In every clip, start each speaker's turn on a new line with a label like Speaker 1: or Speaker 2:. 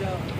Speaker 1: go.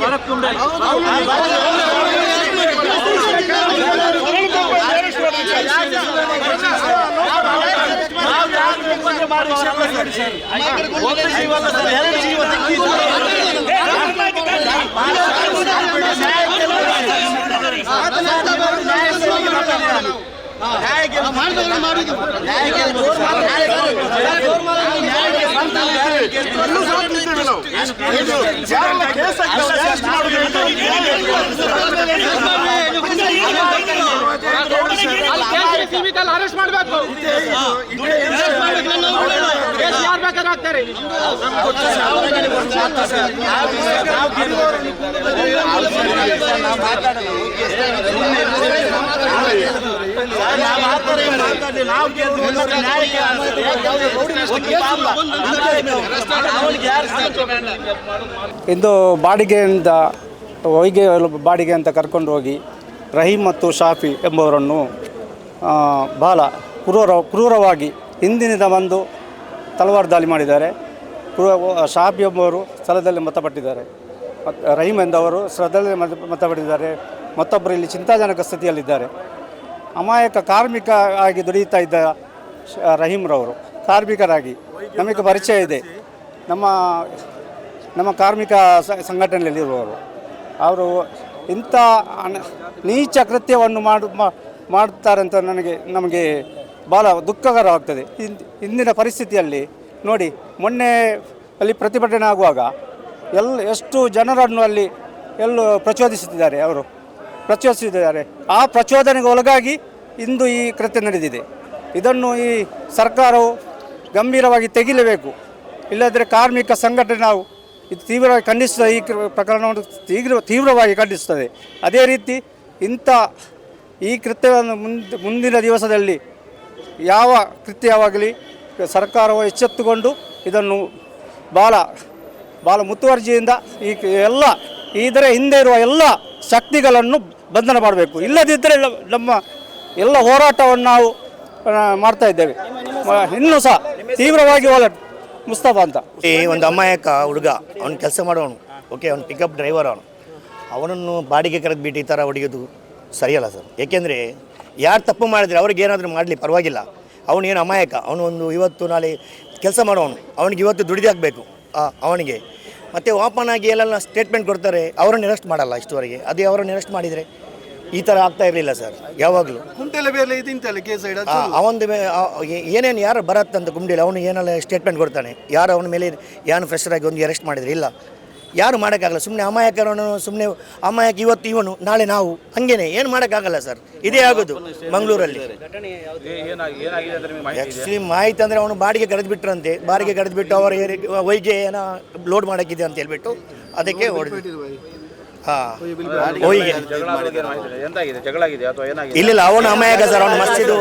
Speaker 1: Bharat कुंडल ಮಾಡಬೇಕು ಯಾರು
Speaker 2: ಇಂದು ಬಾಡಿಗೆಯಿಂದ ಹೊಯ್ಗೆ ಬಾಡಿಗೆ ಅಂತ ಕರ್ಕೊಂಡು ಹೋಗಿ ರಹೀಮ್ ಮತ್ತು ಶಾಫಿ ಎಂಬುವರನ್ನು ಬಹಳ ಕ್ರೂರ, ಕ್ರೂರವಾಗಿ ಹಿಂದಿನಿಂದ ಬಂದು ತಲವಾರು ದಾಳಿ ಮಾಡಿದ್ದಾರೆ. ಶಾಬ್ ಎಂಬುವರು ಸ್ಥಳದಲ್ಲಿ ಮೃತಪಟ್ಟಿದ್ದಾರೆ. ಮತ್ತು ರಹೀಮ್ ಎಂದವರು ಸ್ಥಳದಲ್ಲಿ ಮೃತ- ಮೃತಪಟ್ಟಿದ್ದಾರೆ. ಮತ್ತೊಬ್ಬರು ಇಲ್ಲಿ ಚಿಂತಾಜನಕ ಸ್ಥಿತಿಯಲ್ಲಿದ್ದಾರೆ. ಅಮಾಯಕ ಕಾರ್ಮಿಕ ಆಗಿ ದುಡಿಯುತ್ತಾ ಇದ್ದ ರಹೀಮ್ರವರು ಕಾರ್ಮಿಕರಾಗಿ ನಮಗೆ ಪರಿಚಯ ಇದೆ. ನಮ್ಮ ನಮ್ಮ ಕಾರ್ಮಿಕ ಸಂಘಟನೆಯಲ್ಲಿರುವವರು ಅವರು ಇಂಥ ನೀಚ ಕೃತ್ಯವನ್ನು ಮಾಡು, ಮಾ- ಮಾಡ್ತಾರೆ ಅಂತ ನನಗೆ, ನಮಗೆ ಭಾಳ ದುಃಖಕರವಾಗ್ತದೆ. ಇಂದ್- ಇಂದಿನ ಪರಿಸ್ಥಿತಿಯಲ್ಲಿ ನೋಡಿ, ಮೊನ್ನೆ ಅಲ್ಲಿ ಪ್ರತಿಭಟನೆ ಆಗುವಾಗ ಎಲ್ಲ ಎಷ್ಟು ಜನರನ್ನು ಅಲ್ಲಿ ಎಲ್ಲೂ ಪ್ರಚೋದಿಸುತ್ತಿದ್ದಾರೆ ಅವರು. ಪ್ರಚೋದಿಸುತ್ತಿದ್ದಾರೆ ಆ ಪ್ರಚೋದನೆಗೆ ಒಳಗಾಗಿ ಇಂದು ಈ ಕೃತ್ಯ ನಡೆದಿದೆ. ಇದನ್ನು ಈ ಸರ್ಕಾರವು ಗಂಭೀರವಾಗಿ ತೆಗಿಲೇಬೇಕು. ಇಲ್ಲದ್ರೆ ಕಾರ್ಮಿಕ ಸಂಘಟನೆ ನಾವು ಇದು ತೀವ್ರವಾಗಿ ಖಂಡಿಸುತ್ತದೆ. ಈ ಪ್ರಕರಣವನ್ನು ತೀವ್ರ, ತೀವ್ರವಾಗಿ ಖಂಡಿಸುತ್ತದೆ. ಅದೇ ರೀತಿ ಇಂಥ ಈ ಕೃತ್ಯವನ್ನು ಮುಂದೆ, ಮುಂದಿನ ದಿವಸದಲ್ಲಿ ಯಾವ ಕೃತ್ಯವಾಗಲಿ ಸರ್ಕಾರವು ಎಚ್ಚೆತ್ತುಕೊಂಡು ಇದನ್ನು ಭಾಳ ಭಾಳ ಮುತುವರ್ಜಿಯಿಂದ ಈ ಎಲ್ಲ ಇದರ ಹಿಂದೆ ಇರುವ ಎಲ್ಲ ಶಕ್ತಿಗಳನ್ನು ಬಂಧನ ಮಾಡಬೇಕು. ಇಲ್ಲದಿದ್ದರೆ ನಮ್ಮ ಎಲ್ಲ ಹೋರಾಟವನ್ನು ನಾವು ಮಾಡ್ತಾ ಇದ್ದೇವೆ. ಇನ್ನೂ ಸಹ ತೀವ್ರವಾಗಿ ಹೋರಾಟ. ಮುಸ್ತಫಾ ಅಂತ.
Speaker 3: ಈ ಒಂದು ಅಮ್ಮಾಯಕ ಹುಡುಗ, ಅವ್ನು ಕೆಲಸ ಮಾಡೋನು ಓಕೆ, ಅವ್ನು ಪಿಕಪ್ ಡ್ರೈವರ್ ಅವನು. ಅವನನ್ನು ಬಾಡಿಗೆ ಕರೆದು ಬಿಟ್ಟು ಈ ಥರ ಹೊಡೆಯೋದು. ಸರಿಯಲ್ಲ ಸರ್. ಏಕೆಂದರೆ ಯಾರು ತಪ್ಪು ಮಾಡಿದರೆ ಅವ್ರಿಗೆ ಏನಾದರೂ ಮಾಡಲಿ ಪರವಾಗಿಲ್ಲ. ಅವನೇನು ಏನು ಅಮಾಯಕ ಅವನು ಒಂದು ಇವತ್ತು ನಾಳೆ ಕೆಲಸ ಮಾಡೋನು ಅವನಿಗೆ ಇವತ್ತು ದುಡಿದಾಗಬೇಕು ಅವನಿಗೆ. ಮತ್ತು ಓಪನ್ ಆಗಿ ಎಲ್ಲೆಲ್ಲ ಸ್ಟೇಟ್ಮೆಂಟ್ ಕೊಡ್ತಾರೆ ಅವರನ್ನು ಅರೆಸ್ಟ್ ಮಾಡಲ್ಲ ಇಷ್ಟುವರೆಗೆ. ಅದೇ ಅವರನ್ನು ಅರೆಸ್ಟ್ ಮಾಡಿದರೆ ಈ ಥರ ಆಗ್ತಾ ಇರಲಿಲ್ಲ ಸರ್ ಯಾವಾಗಲೂ. ಅವನದು ಏನೇನು ಯಾರು ಬರತ್ತಂತ ಗುಂಡಿಲ್ಲ ಅವನು ಏನೆಲ್ಲ ಸ್ಟೇಟ್ಮೆಂಟ್ ಕೊಡ್ತಾನೆ. ಯಾರು ಅವನ ಮೇಲೆ ಏನು ಫ್ರೆಶರ್ ಆಗಿ ಒಂದು ಅರೆಸ್ಟ್ ಮಾಡಿದ್ರೆ ಇಲ್ಲ. ಯಾರು ಮಾಡೋಕ್ಕಾಗಲ್ಲ. ಸುಮ್ಮನೆ ಅಮಾಯಕರನ್ನು ಸುಮ್ಮನೆ ಅಮಾಯಕ ಇವತ್ತು ಇವನು ನಾಳೆ ನಾವು. ಹಂಗೇನೆ ಏನು ಮಾಡೋಕ್ಕಾಗಲ್ಲ ಸರ್. ಇದೇ ಆಗೋದು ಮಂಗಳೂರಲ್ಲಿ. ಆ್ಯಕ್ಚುಲಿ ಮಾಹಿತಿ ಅಂದರೆ ಅವನು ಬಾಡಿಗೆ ಕರೆದು ಬಿಟ್ರಂತೆ ಬಾಡಿಗೆ ಕರೆದು ಬಿಟ್ಟು ಅವರ ವೈಗೆ ಏನೋ ಲೋಡ್ ಮಾಡೋಕ್ಕಿದೆ ಅಂತ ಹೇಳ್ಬಿಟ್ಟು ಅದಕ್ಕೆ ಹೊಡೆದು ಇಲ್ಲ ಅವನು ಅಮಾಯಕ ಸರ್. ಅವನು ಮಸ್ತಿದು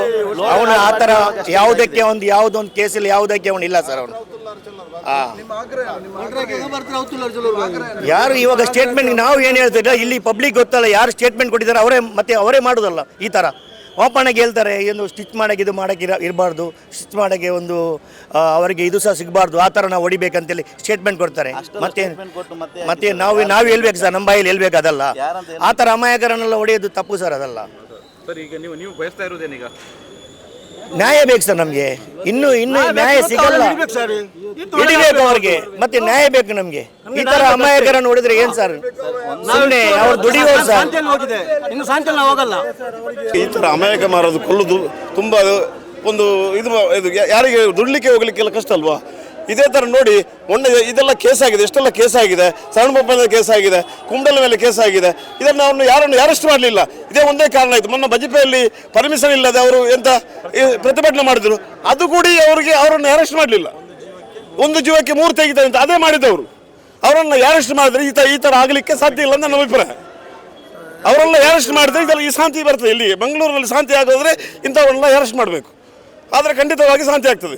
Speaker 3: ಅವನು ಆ ಥರ ಯಾವುದಕ್ಕೆ ಒಂದು ಯಾವುದೊಂದು ಕೇಸಲ್ಲಿ ಯಾವುದಕ್ಕೆ ಅವನು ಇಲ್ಲ ಸರ್ ಅವನು. ಯಾರು ಇವಾಗ ಸ್ಟೇಟ್ಮೆಂಟ್ ನಾವು ಏನು ಹೇಳ್ತಿಲ್ಲ ಇಲ್ಲಿ ಪಬ್ಲಿಕ್ ಗೊತ್ತಲ್ಲ ಯಾರು ಸ್ಟೇಟ್ಮೆಂಟ್ ಕೊಟ್ಟಿದ್ದಾರೆ ಅವರೇ ಮತ್ತೆ ಅವರೇ ಮಾಡೋದಲ್ಲ ಈ ಥರ ಓಪನಾಗಿ ಹೇಳ್ತಾರೆ ಏನು ಸ್ಟಿಚ್ ಮಾಡೋಕೆ ಇದು ಮಾಡೋಕೆ ಇರ ಇರಬಾರ್ದು ಸ್ಟಿಚ್ ಮಾಡೋಕ್ಕೆ ಒಂದು ಅವರಿಗೆ ಇದು ಸಹ ಸಿಗಬಾರ್ದು ಆ ಥರ ನಾವು ಹೊಡಿಬೇಕಂತೇಳಿ ಸ್ಟೇಟ್ಮೆಂಟ್ ಕೊಡ್ತಾರೆ. ಮತ್ತೆ ಮತ್ತೆ ನಾವು ನಾವು ಹೇಳ್ಬೇಕು ಸರ್ ನಮ್ಮ ಬಾಯಲ್ಲಿ ಹೇಳ್ಬೇಕು ಅದಲ್ಲ. ಆ ಥರ ಅಮಾಯಕರನ್ನೆಲ್ಲ ಹೊಡೆಯೋದು ತಪ್ಪು ಸರ್ ಅದಲ್ಲ.
Speaker 4: ಸರ್ ಈಗ ನೀವು ನೀವು ಬಯಸ್ತಾ ಇರೋದೇನೀಗ?
Speaker 3: ನ್ಯಾಯ ಬೇಕು ಸರ್ ನಮಗೆ. ಇನ್ನು ಇನ್ನು ನ್ಯಾಯ ಸಿಗಲ್ಲ. ಹಿಡಿಬೇಕು ಅವ್ರಿಗೆ. ಮತ್ತೆ ನ್ಯಾಯ ಬೇಕು ನಮಗೆ. ಈ ತರ ಅಮಾಯಕರ ನೋಡಿದ್ರೆ ಏನ್ ಸರ್? ಸುಮ್ಮನೆ ಅವ್ರು ದುಡಿಯೋರು ಸರ್.
Speaker 1: ಹೋಗಿದೆ. ಇನ್ನು ಸಾಯಂಕಾಲ ನಾವು ಹೋಗಲ್ಲ.
Speaker 5: ಈ ತರ ಅಮಾಯಕ ಮಾರೋದು ಕೊಲ್ಲೋದು ತುಂಬಾ ಒಂದು ಇದು ಇದು ಯಾರಿಗೆ ದುಡ್ಲಿಕ್ಕೆ ಹೋಗ್ಲಿಕ್ಕೆಲ್ಲ ಕಷ್ಟ ಅಲ್ವಾ? ಇದೇ ಥರ ನೋಡಿ, ಮೊನ್ನೆ ಇದೆಲ್ಲ ಕೇಸ್ ಆಗಿದೆ ಎಷ್ಟೆಲ್ಲ ಕೇಸ್ ಆಗಿದೆ ಸಣ್ಣ ಮೇಲೆ ಕೇಸ್ ಆಗಿದೆ ಮೇಲೆ ಕೇಸ್ ಆಗಿದೆ. ಇದನ್ನು ಅವನು ಯಾರನ್ನು ಅರೆಸ್ಟ್ ಮಾಡಲಿಲ್ಲ. ಇದೇ ಒಂದೇ ಕಾರಣ ಆಯಿತು. ಮೊನ್ನೆ ಬಜಪೆಯಲ್ಲಿ ಪರ್ಮಿಷನ್ ಇಲ್ಲದೆ ಅವರು ಎಂತ ಪ್ರತಿಭಟನೆ ಮಾಡಿದ್ರು. ಅದು ಕೂಡ ಅವರಿಗೆ ಅವರನ್ನು ಅರೆಸ್ಟ್ ಮಾಡಲಿಲ್ಲ. ಒಂದು ಜೀವಕ್ಕೆ ಮೂರು ತೆಗಿತಾರೆ ಅಂತ ಅದೇ ಮಾಡಿದವರು. ಅವರನ್ನು ಅರೆಸ್ಟ್ ಮಾಡಿದ್ರೆ ಈ ಥರ ಈ ಥರ ಆಗಲಿಕ್ಕೆ ಸಾಧ್ಯ ಇಲ್ಲ ಅಂತ ನನ್ನ ಅಭಿಪ್ರಾಯ. ಅವರೆಲ್ಲ ಅರೆಸ್ಟ್ ಮಾಡಿದ್ರೆ ಇದರಲ್ಲಿ ಈ ಶಾಂತಿ ಬರ್ತದೆ. ಇಲ್ಲಿ ಬೆಂಗಳೂರಿನಲ್ಲಿ ಶಾಂತಿ ಆಗೋದ್ರೆ ಇಂಥವರೆಲ್ಲ ಅರೆಸ್ಟ್ ಮಾಡಬೇಕು. ಆದರೆ ಖಂಡಿತವಾಗಿ ಶಾಂತಿ ಆಗ್ತದೆ.